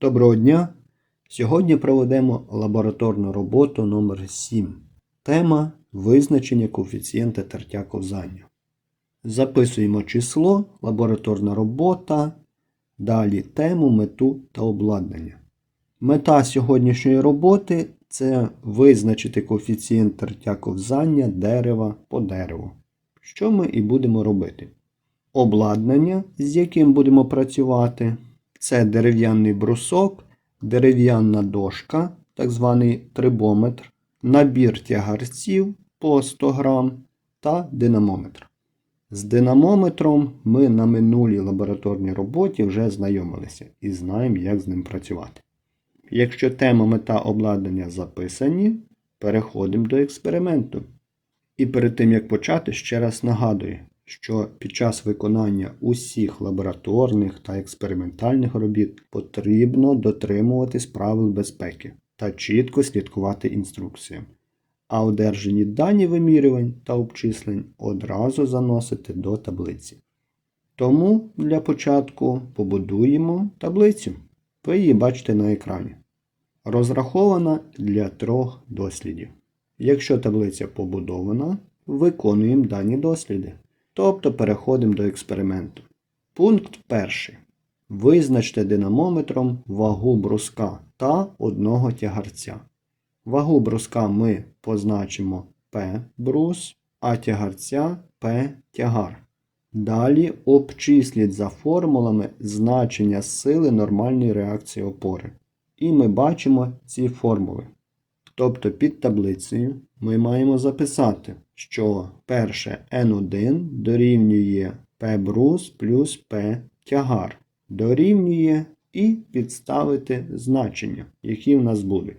Доброго дня! Сьогодні проведемо лабораторну роботу номер 7 Тема визначення коефіцієнта тертя ковзання. Записуємо число, лабораторна робота, далі тему, мету та обладнання. Мета сьогоднішньої роботи це визначити коефіцієнт тертя ковзання дерева по дереву. Що ми і будемо робити. Обладнання, з яким будемо працювати, це дерев'яний брусок, дерев'яна дошка, так званий трибометр, набір тягарців по 100 грам та динамометр. З динамометром ми на минулій лабораторній роботі вже знайомилися і знаємо, як з ним працювати. Якщо тема мета обладнання записані, переходимо до експерименту. І перед тим як почати, ще раз нагадую, що під час виконання усіх лабораторних та експериментальних робіт потрібно дотримуватись правил безпеки та чітко слідкувати інструкціям. А одержані дані вимірювань та обчислень одразу заносити до таблиці. Тому для початку побудуємо таблицю. Ви її бачите на екрані. Розрахована для трьох дослідів. Якщо таблиця побудована, виконуємо дані досліди. Тобто переходимо до експерименту. Пункт перший. Визначте динамометром вагу бруска та одного тягарця. Вагу бруска ми позначимо P брус, а тягарця P тягар. Далі обчисліть за формулами значення сили нормальної реакції опори. І ми бачимо ці формули. Тобто під таблицею ми маємо записати, що перше N1 дорівнює P брус плюс P тягар. Дорівнює і підставити значення, які в нас будуть.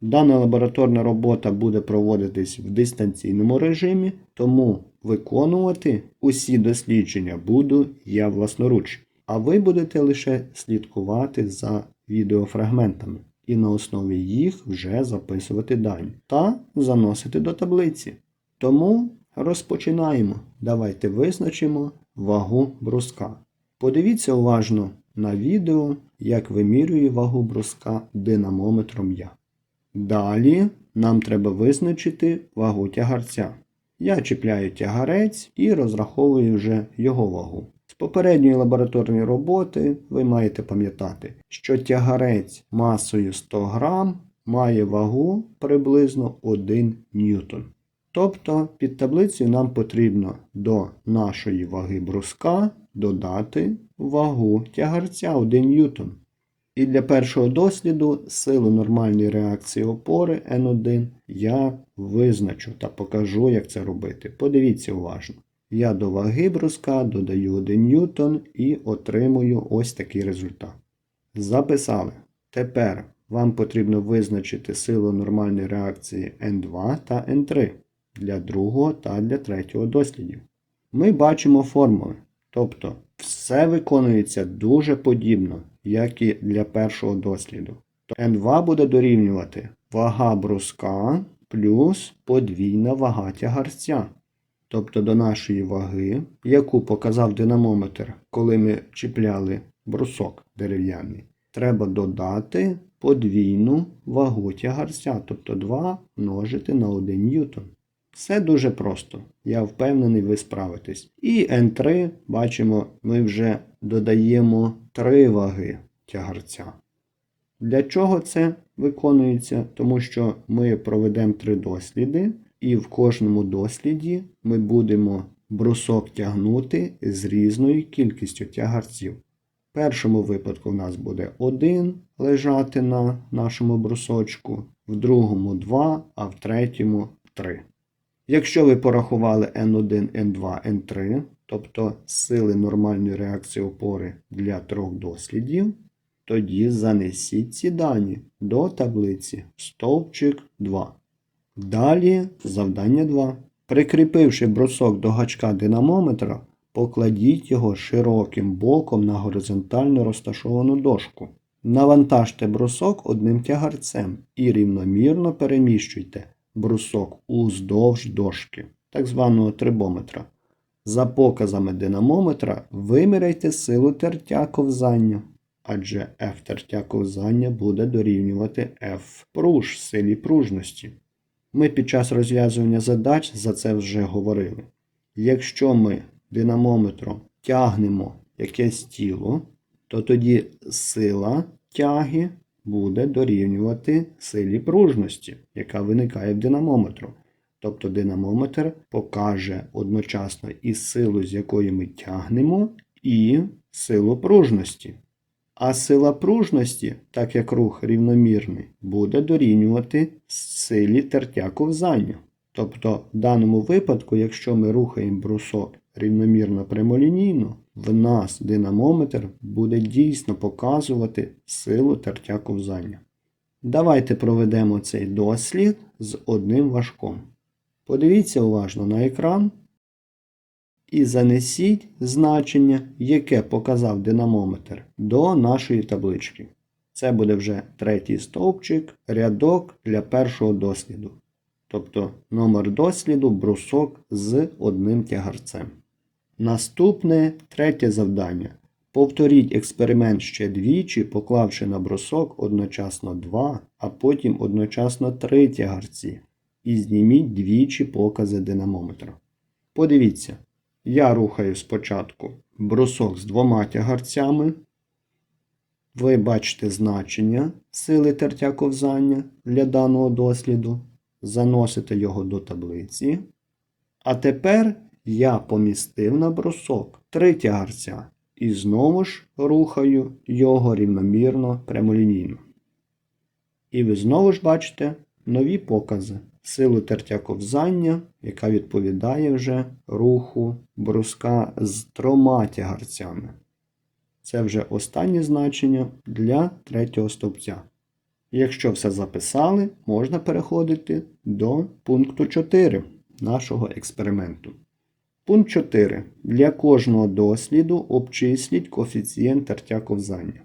Дана лабораторна робота буде проводитись в дистанційному режимі, тому виконувати усі дослідження буду я власноруч, а ви будете лише слідкувати за відеофрагментами і на основі їх вже записувати дані та заносити до таблиці. Тому розпочинаємо. Давайте визначимо вагу бруска. Подивіться уважно на відео, як вимірює вагу бруска динамометром я. Далі нам треба визначити вагу тягарця. Я чіпляю тягарець і розраховую вже його вагу. З попередньої лабораторної роботи ви маєте пам'ятати, що тягарець масою 100 грам має вагу приблизно 1 ньютон. Тобто під таблицею нам потрібно до нашої ваги бруска додати вагу тягарця 1 ньютон. І для першого досліду силу нормальної реакції опори N1 я визначу та покажу, як це робити. Подивіться уважно. Я до ваги бруска додаю 1 ньютон і отримую ось такий результат. Записали. Тепер вам потрібно визначити силу нормальної реакції N2 та N3 для другого та для третього дослідів. Ми бачимо формули. Тобто все виконується дуже подібно, як і для першого досліду. N2 буде дорівнювати вага бруска плюс подвійна вага тягарця. Тобто до нашої ваги, яку показав динамометр, коли ми чіпляли брусок дерев'яний, треба додати подвійну вагу тягарця, тобто 2 множити на 1 ньютон. Все дуже просто. Я впевнений, ви справитесь. І N3, бачимо, ми вже додаємо 3 ваги тягарця. Для чого це виконується? Тому що ми проведемо 3 досліди, і в кожному досліді ми будемо брусок тягнути з різною кількістю тягарців. В першому випадку в нас буде 1 лежати на нашому брусочку, в другому 2, а в третьому 3. Якщо ви порахували N1, N2, N3, тобто сили нормальної реакції опори для трьох дослідів, тоді занесіть ці дані до таблиці стовпчик 2. Далі завдання 2. Прикріпивши брусок до гачка динамометра, покладіть його широким боком на горизонтально розташовану дошку. Навантажте брусок одним тягарцем і рівномірно переміщуйте брусок уздовж дошки, так званого трибометра. За показами динамометра виміряйте силу тертя ковзання. адже F тертя ковзання буде дорівнювати F пруж силі пружності. Ми під час розв'язування задач за це вже говорили. Якщо ми динамометром тягнемо якесь тіло, то тоді сила тяги буде дорівнювати силі пружності, яка виникає в динамометру. Тобто динамометр покаже одночасно і силу, з якої ми тягнемо, і силу пружності. А сила пружності, так як рух рівномірний, буде дорівнювати силі тертя ковзання. Тобто, в даному випадку, якщо ми рухаємо брусок рівномірно прямолінійно, в нас динамометр буде дійсно показувати силу тертя ковзання. Давайте проведемо цей дослід з одним важком. Подивіться уважно на екран і занесіть значення, яке показав динамометр, до нашої таблички. Це буде вже третій стовпчик, рядок для першого досліду. Тобто номер досліду брусок з одним тягарцем. Наступне третє завдання. Повторіть експеримент ще двічі, поклавши на брусок одночасно два, а потім одночасно три тягарці. І зніміть двічі покази динамометра. Подивіться, я рухаю спочатку брусок з двома тягарцями. Ви бачите значення сили тертя ковзання для даного досліду. Заносите його до таблиці. А тепер я помістив на брусок три тягарця і знову ж рухаю його рівномірно прямолінійно. І ви знову ж бачите нові покази. Силу тертя ковзання, яка відповідає вже руху бруска з трьома тягарцями. Це вже останнє значення для третього стовпця. Якщо все записали, можна переходити до пункту 4 нашого експерименту. Пункт 4. Для кожного досліду обчисліть коефіцієнт тертя ковзання.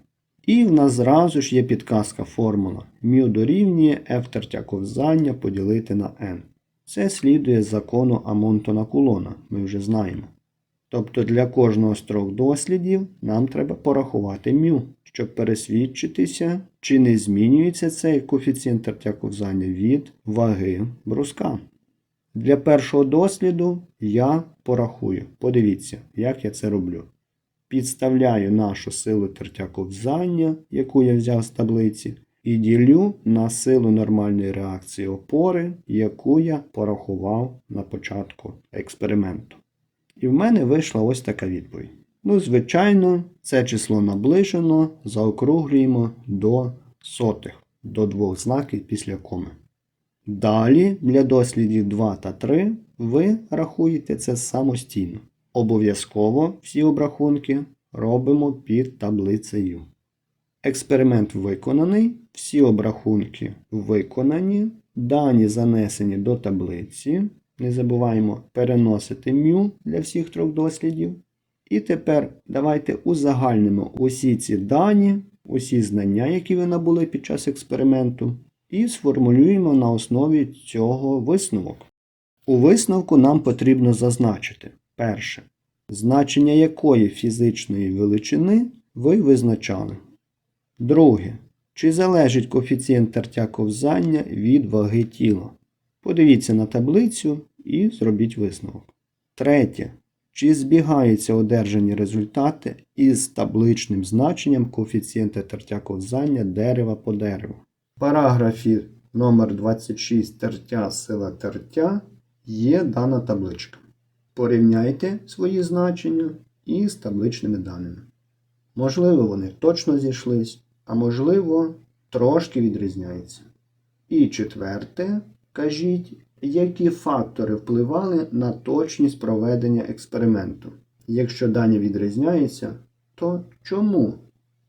І в нас зразу ж є підказка формула μ дорівнює f тертя ковзання поділити на n. Це слідує закону Амонтона Кулона, ми вже знаємо. Тобто для кожного з трьох дослідів нам треба порахувати μ, щоб пересвідчитися, чи не змінюється цей коефіцієнт тертя ковзання від ваги бруска. Для першого досліду я порахую. Подивіться, як я це роблю. Підставляю нашу силу тертя ковзання, яку я взяв з таблиці, і ділю на силу нормальної реакції опори, яку я порахував на початку експерименту. І в мене вийшла ось така відповідь. Ну, звичайно, це число наближено, заокруглюємо до сотих, до двох знаків після коми. Далі для дослідів 2 та 3 ви рахуєте це самостійно. Обов'язково всі обрахунки робимо під таблицею. Експеримент виконаний, всі обрахунки виконані, дані занесені до таблиці. Не забуваємо переносити μ для всіх трьох дослідів. І тепер давайте узагальнимо усі ці дані, усі знання, які ви набули під час експерименту, і сформулюємо на основі цього висновок. У висновку нам потрібно зазначити перше, значення якої фізичної величини ви визначали. Друге. Чи залежить коефіцієнт тертя ковзання від ваги тіла? Подивіться на таблицю і зробіть висновок. Третє. Чи збігаються одержані результати із табличним значенням коефіцієнта тертя ковзання дерева по дереву? В параграфі номер 26 тертя сила тертя є дана табличка. Порівняйте свої значення із табличними даними. Можливо, вони точно зійшлись, а можливо, трошки відрізняються. І четверте, кажіть, які фактори впливали на точність проведення експерименту. Якщо дані відрізняються, то чому?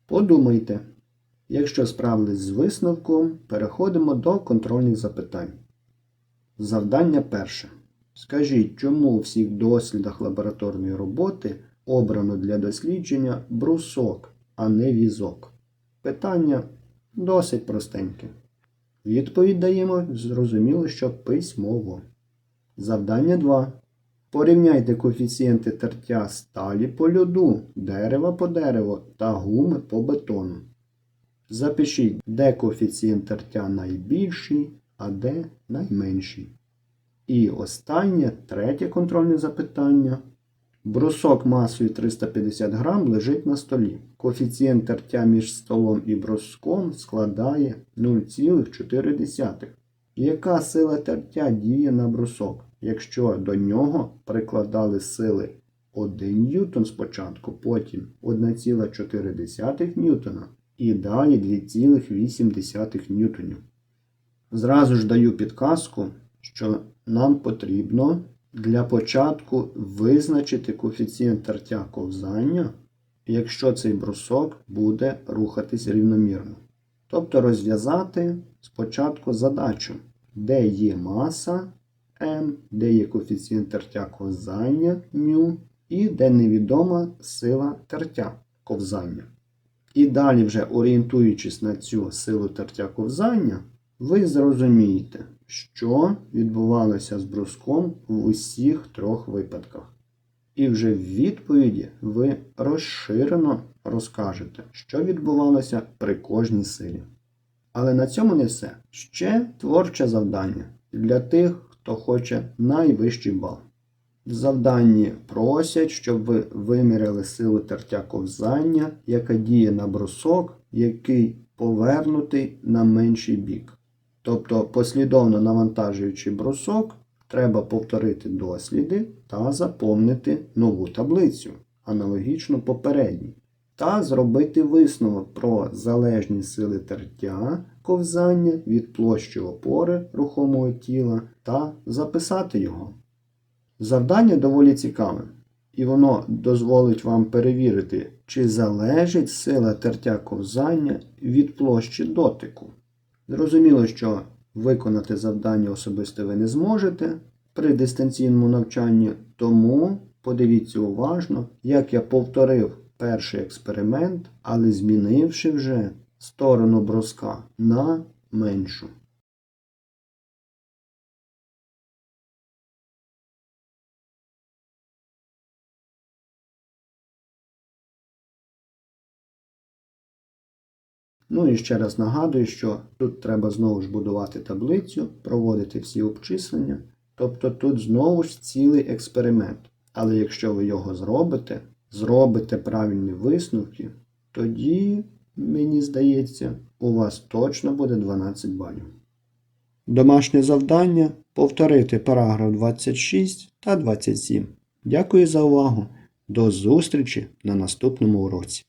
Подумайте. Якщо справились з висновком, переходимо до контрольних запитань. Завдання перше. Скажіть, чому у всіх дослідах лабораторної роботи обрано для дослідження брусок, а не візок? Питання досить простеньке. Відповідь даємо зрозуміло, що письмово. Завдання 2. Порівняйте коефіцієнти тертя сталі по льоду, дерева по дереву та гуми по бетону. Запишіть, де коефіцієнт тертя найбільший, а де найменший. І останнє, третє контрольне запитання. Брусок масою 350 грам лежить на столі. Коефіцієнт тертя між столом і бруском складає 0,4. Яка сила тертя діє на брусок, якщо до нього прикладали сили 1 ньютон спочатку, потім 1,4 ньютона і далі 2,8 ньютонів. Зразу ж даю підказку, що нам потрібно для початку визначити коефіцієнт тертя ковзання, якщо цей брусок буде рухатись рівномірно. Тобто розв'язати спочатку задачу, де є маса m, де є коефіцієнт тертя ковзання μ, і де невідома сила тертя ковзання. І далі, вже орієнтуючись на цю силу тертя ковзання, ви зрозумієте, що відбувалося з бруском в усіх трьох випадках. І вже в відповіді ви розширено розкажете, що відбувалося при кожній силі. Але на цьому не все. Ще творче завдання для тих, хто хоче найвищий бал. В завданні просять, щоб ви виміряли силу тертя ковзання, яка діє на брусок, який повернутий на менший бік. Тобто, послідовно навантажуючи брусок, треба повторити досліди та заповнити нову таблицю, аналогічно попередній, та зробити висновок про залежність сили тертя ковзання від площі опори рухомого тіла та записати його. Завдання доволі цікаве, і воно дозволить вам перевірити, чи залежить сила тертя ковзання від площі дотику. Зрозуміло, що виконати завдання особисто ви не зможете при дистанційному навчанні, тому подивіться уважно, як я повторив перший експеримент, але змінивши вже сторону броска на меншу. Ну і ще раз нагадую, що тут треба знову ж будувати таблицю, проводити всі обчислення. Тобто тут знову ж цілий експеримент. Але якщо ви його зробите, зробите правильні висновки, тоді, мені здається, у вас точно буде 12 балів. Домашнє завдання повторити параграф 26 та 27. Дякую за увагу. До зустрічі на наступному уроці.